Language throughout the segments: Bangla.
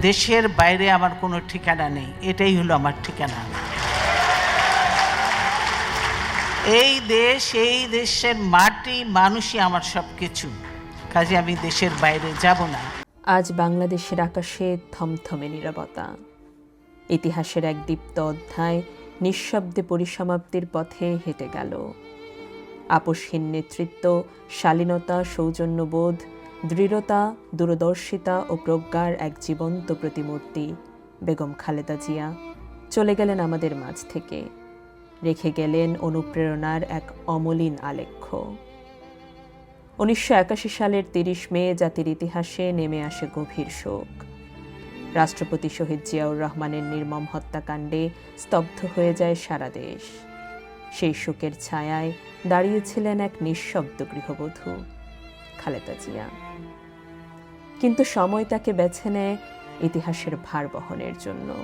দেশের বাইরে আমার কোনো ঠিকানা নেই। এটাই হলো আমার ঠিকানা। এই দেশ, এই দেশের মাটি, মানুষই আমার সব কিছু কাজে আমি দেশের বাইরে যাব না। আজ বাংলাদেশের আকাশে থমথমে নীরবতা। ইতিহাসের এক দীপ্ত অধ্যায় নিঃশব্দে পরিসমাপ্তির পথে হেঁটে গেল। আপোষহীন নেতৃত্ব, শালীনতা, সৌজন্যবোধ দৃঢ়তা, দূরদর্শিতা ও প্রজ্ঞার এক জীবন্ত প্রতিমূর্তি। বেগম খালেদা জিয়া, চলে গেলেন আমাদের মাঝ থেকে। রেখে গেলেন অনুপ্রেরণার এক অমলিন আলেখ্য। উনিশশো একাশি সালের তিরিশ মে জাতির ইতিহাসে নেমে আসে গভীর শোক। রাষ্ট্রপতি শহীদ জিয়াউর রহমানের নির্মম হত্যাকাণ্ডে স্তব্ধ হয়ে যায় সারা দেশ। সেই শোকের ছায়ায় দাঁড়িয়েছিলেন এক নিঃশব্দ গৃহবধূ। খালেদা জিয়া। কিন্তু সময় তাকে বেছে নেয় ইতিহাসের ভার বহনের জন্য।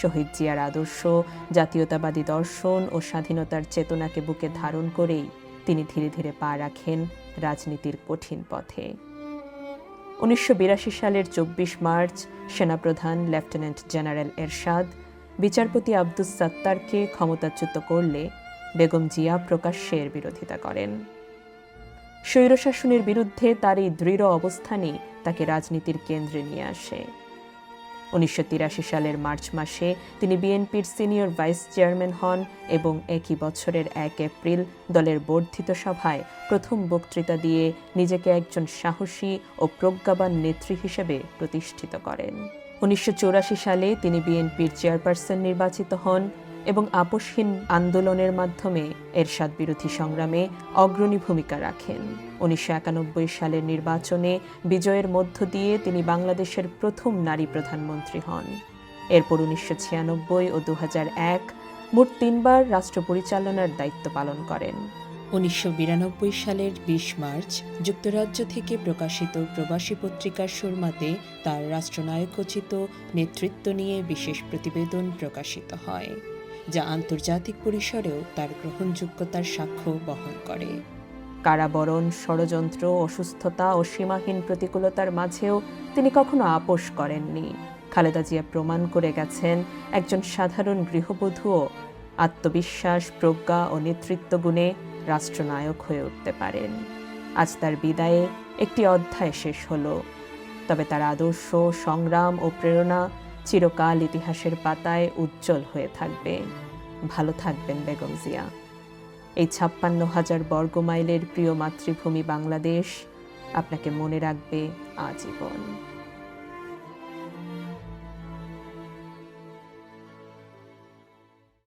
শহীদ জিয়ার আদর্শ, জাতীয়তাবাদী দর্শন ও স্বাধীনতার চেতনাকে বুকে ধারণ করেই তিনি ধীরে ধীরে পা রাখেন রাজনীতির কঠিন পথে। উনিশশো বিরাশি সালের চব্বিশ মার্চ সেনাপ্রধান লেফটেন্যান্ট জেনারেল এরশাদ বিচারপতি আব্দুস সাত্তারকে ক্ষমতাচ্যুত করলে বেগম জিয়া প্রকাশ্যে এর বিরোধিতা করেন। স্বৈরশাসনের বিরুদ্ধে তার এই দৃঢ় অবস্থানই তাকে রাজনীতির কেন্দ্রে নিয়ে আসে। উনিশশো তিরাশি সালের মার্চ মাসে তিনি বিএনপির সিনিয়র ভাইস চেয়ারম্যান হন এবং একই বছরের এক এপ্রিল দলের বর্ধিত সভায় প্রথম বক্তৃতা দিয়ে নিজেকে একজন সাহসী ও প্রজ্ঞাবান নেত্রী হিসেবে প্রতিষ্ঠিত করেন। উনিশশো চুরাশি সালে তিনি বিএনপির চেয়ারপারসন নির্বাচিত হন এবং আপোষহীন আন্দোলনের মাধ্যমে এরশাদ বিরোধী সংগ্রামে অগ্রণী ভূমিকা রাখেন। উনিশশো একানব্বই সালের নির্বাচনে বিজয়ের মধ্য দিয়ে তিনি বাংলাদেশের প্রথম নারী প্রধানমন্ত্রী হন। এরপর উনিশশো ছিয়ানব্বই ও দু মোট তিনবার রাষ্ট্র পরিচালনার দায়িত্ব পালন করেন। উনিশশো বিরানব্বই সালের বিশ মার্চ যুক্তরাজ্য থেকে প্রকাশিত প্রবাসী পত্রিকার সুরমাতে তার রাষ্ট্রনায়কোচিত নেতৃত্ব নিয়ে বিশেষ প্রতিবেদন প্রকাশিত হয়। যা আন্তর্জাতিক পরিসরেও তার গ্রহণযোগ্যতার সাক্ষ্য বহন করে। কারাবরণ, ষড়যন্ত্র, অসুস্থতা ও সীমাহীন প্রতিকূলতার মাঝেও তিনি কখনো আপোষ করেননি। খালেদা জিয়া প্রমাণ করে গেছেন, একজন সাধারণ গৃহবধূও আত্মবিশ্বাস, প্রজ্ঞা ও নেতৃত্ব গুণে রাষ্ট্রনায়ক হয়ে উঠতে পারেন। আজ তার বিদায়ে একটি অধ্যায় শেষ হলো। তবে তার আদর্শ, সংগ্রাম ও প্রেরণা চিরকাল ইতিহাসের পাতায় উজ্জ্বল হয়ে থাকবে। ভালো থাকবেন বেগম জিয়া। এই ছাপ্পান্ন হাজার বর্গমাইলের প্রিয় মাতৃভূমি বাংলাদেশ আপনাকে মনে রাখবে আজীবন।